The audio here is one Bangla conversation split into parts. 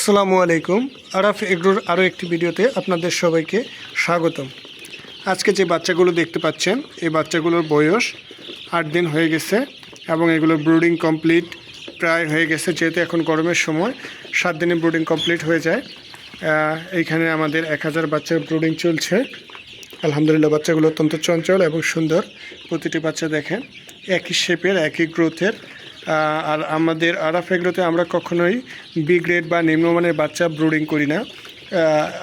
আসসালামু আলাইকুম। আরাফ এগ্রোর আরও একটি ভিডিওতে আপনাদের সবাইকে স্বাগতম। আজকে যে বাচ্চাগুলো দেখতে পাচ্ছেন, এই বাচ্চাগুলোর বয়স আট দিন হয়ে গেছে এবং এগুলো ব্রুডিং কমপ্লিট প্রায় হয়ে গেছে, যেহেতু এখন গরমের সময় সাত দিনে ব্রুডিং কমপ্লিট হয়ে যায়। এইখানে আমাদের এক হাজার বাচ্চার ব্রুডিং চলছে। আলহামদুলিল্লাহ, বাচ্চাগুলো অত্যন্ত চঞ্চল এবং সুন্দর। প্রতিটি বাচ্চা দেখেন, একই শেপের একই গ্রোথের আর আমাদের আরাফ এগুলোতে আমরা কখনোই বি গ্রেড বা নিম্নমানের বাচ্চা ব্রুডিং করি না।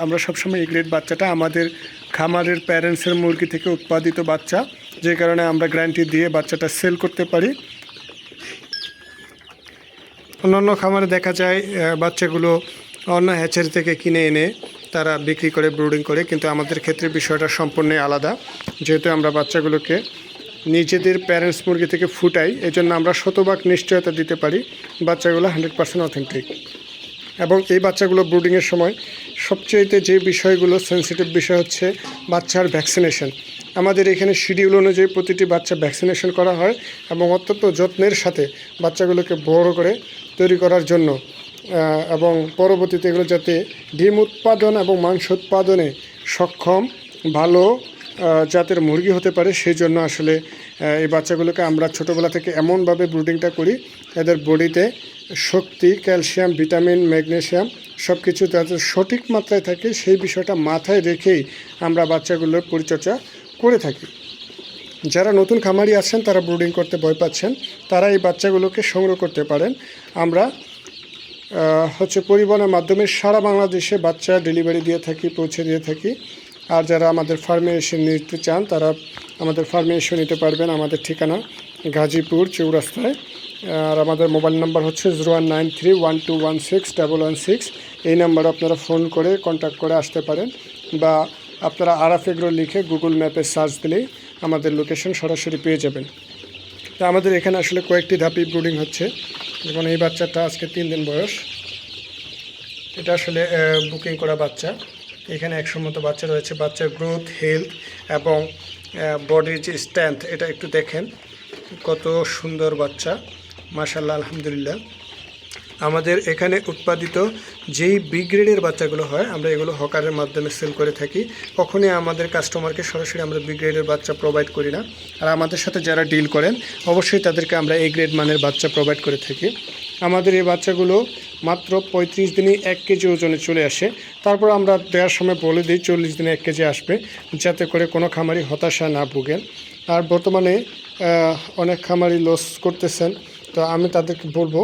আমরা সবসময় এ গ্রেড বাচ্চাটা আমাদের খামারের প্যারেন্টসের মুরগি থেকে উৎপাদিত বাচ্চা, যে কারণে আমরা গ্যারান্টি দিয়ে বাচ্চাটা সেল করতে পারি। অন্যান্য খামারে দেখা যায় বাচ্চাগুলো অন্য হ্যাচারি থেকে কিনে এনে তারা বিক্রি করে ব্রুডিং করে, কিন্তু আমাদের ক্ষেত্রে বিষয়টা সম্পূর্ণ আলাদা। যেহেতু আমরা বাচ্চাগুলোকে নিজেদের প্যারেন্টস মুরগি থেকে ফুটাই, এজন্য আমরা শতভাগ নিশ্চয়তা দিতে পারি। বাচ্চাগুলো হান্ড্রেড পার্সেন্ট অথেন্টিক এবং এই বাচ্চাগুলো ব্রুডিংয়ের সময় সবচেয়েতে যে বিষয়গুলো সেন্সিটিভ বিষয় হচ্ছে বাচ্চার ভ্যাকসিনেশন আমাদের এখানে শিডিউল অনুযায়ী প্রতিটি বাচ্চা ভ্যাকসিনেশন করা হয় এবং অত্যন্ত যত্নের সাথে বাচ্চাগুলোকে বড় করে তৈরি করার জন্য। এবং পরবর্তীতে এগুলো যাতে ডিম উৎপাদন এবং মাংস উৎপাদনে সক্ষম, ভালো জাতের মুরগি হতে পারে সেই জন্য আসলে এই বাচ্চাগুলোকে আমরা ছোটোবেলা থেকে এমনভাবে ব্রুডিংটা করি, এদের বডিতে শক্তি, ক্যালসিয়াম, ভিটামিন ম্যাগনেশিয়াম সব কিছু যাতে সঠিক মাত্রায় থাকে, সেই বিষয়টা মাথায় রেখেই আমরা বাচ্চাগুলোর পরিচর্যা করে থাকি। যারা নতুন খামারি আছেন, তারা ব্রুডিং করতে ভয় পাচ্ছেন, তারা এই বাচ্চাগুলোকে সংগ্রহ করতে পারেন। আমরা হচ্ছে পরিবহনের মাধ্যমে সারা বাংলাদেশে বাচ্চা ডেলিভারি দিয়ে থাকি, পৌঁছে দিয়ে থাকি। আর যারা আমাদের ফার্মে এসে নিতে চান, তারা আমাদের ফার্মে এসে নিতে পারবেন আমাদের ঠিকানা, গাজীপুর চৌরাস্তায়। আর আমাদের মোবাইল নাম্বার হচ্ছে zero one nine three one two one six double one six এই নাম্বারে আপনারা ফোন করে কন্ট্যাক্ট করে আসতে পারেন বা আপনারা আরাফ এগ্রো লিখে গুগল ম্যাপে সার্চ দিলেই আমাদের লোকেশন সরাসরি পেয়ে যাবেন। তা আমাদের এখানে আসলে কয়েকটি ধাপি ব্রুডিং হচ্ছে। যেমন এই বাচ্চাটা আজকে তিন দিন বয়স। এটা আসলে বুকিং করা বাচ্চা। এখানে একশো মতো বাচ্চা রয়েছে। বাচ্চার গ্রোথ হেলথ এবং বডির যে স্ট্রেংথ এটা একটু দেখেন। কত সুন্দর বাচ্চা। মাসাল্লাহ আলহামদুলিল্লাহ। আমাদের এখানে উৎপাদিত যেই বি গ্রেডের বাচ্চাগুলো হয়, আমরা এগুলো হকারের মাধ্যমে সেল করে থাকি। কখনই আমাদের কাস্টমারকে সরাসরি আমরা বি গ্রেডের বাচ্চা প্রোভাইড করি না। আর আমাদের সাথে যারা ডিল করেন, অবশ্যই তাদেরকে আমরা এ গ্রেড মানের বাচ্চা প্রোভাইড করে থাকি। আমাদের এই বাচ্চাগুলো মাত্র পঁয়ত্রিশ দিনে এক কেজি ওজনে চলে আসে। তারপর আমরা দেওয়ার সময় বলে দিই, চল্লিশ দিনে এক কেজি আসবে, যাতে করে কোনো খামারি হতাশা না ভুগেন আর বর্তমানে অনেক খামারি লস করতেছেন। তো আমি তাদেরকে বলব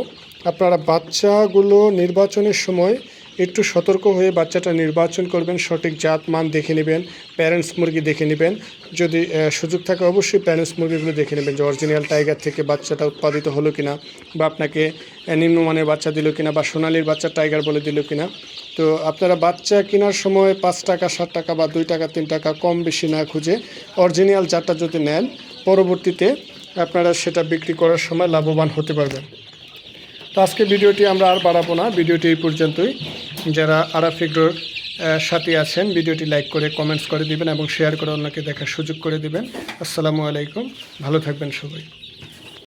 আপনারা বাচ্চাগুলো নির্বাচনের সময় একটু সতর্ক হয়ে বাচ্চাটা নির্বাচন করবেন, সঠিক জাত, মান দেখে নেবেন প্যারেন্টস মুরগি দেখে নেবেন। যদি সুযোগ থাকে অবশ্যই প্যারেন্টস মুরগিগুলো দেখে নেবেন যে অরিজিনাল টাইগার থেকে বাচ্চাটা উৎপাদিত হলো কিনা বা আপনাকে নিম্নমানের বাচ্চা দিল কিনা বা সোনালির বাচ্চা টাইগার বলে দিল কিনা। তো আপনারা বাচ্চা কেনার সময় পাঁচ টাকা, সাত টাকা বা দুই টাকা, তিন টাকা কম বেশি না খুঁজে অরিজিনাল জাতটা যদি নেন, পরবর্তীতে আপনারা সেটা বিক্রি করার সময় লাভবান হতে পারবেন। তো আজকে ভিডিওটি আমরা আর বাড়াবো না। ভিডিওটি এই পর্যন্তই। যারা আরাফিগ্রোর সাথে আছেন, ভিডিওটি লাইক করে কমেন্টস করে দিবেন এবং শেয়ার করে অন্যকে দেখার সুযোগ করে দিবেন। আসসালামু আলাইকুম। ভালো থাকবেন সবাই।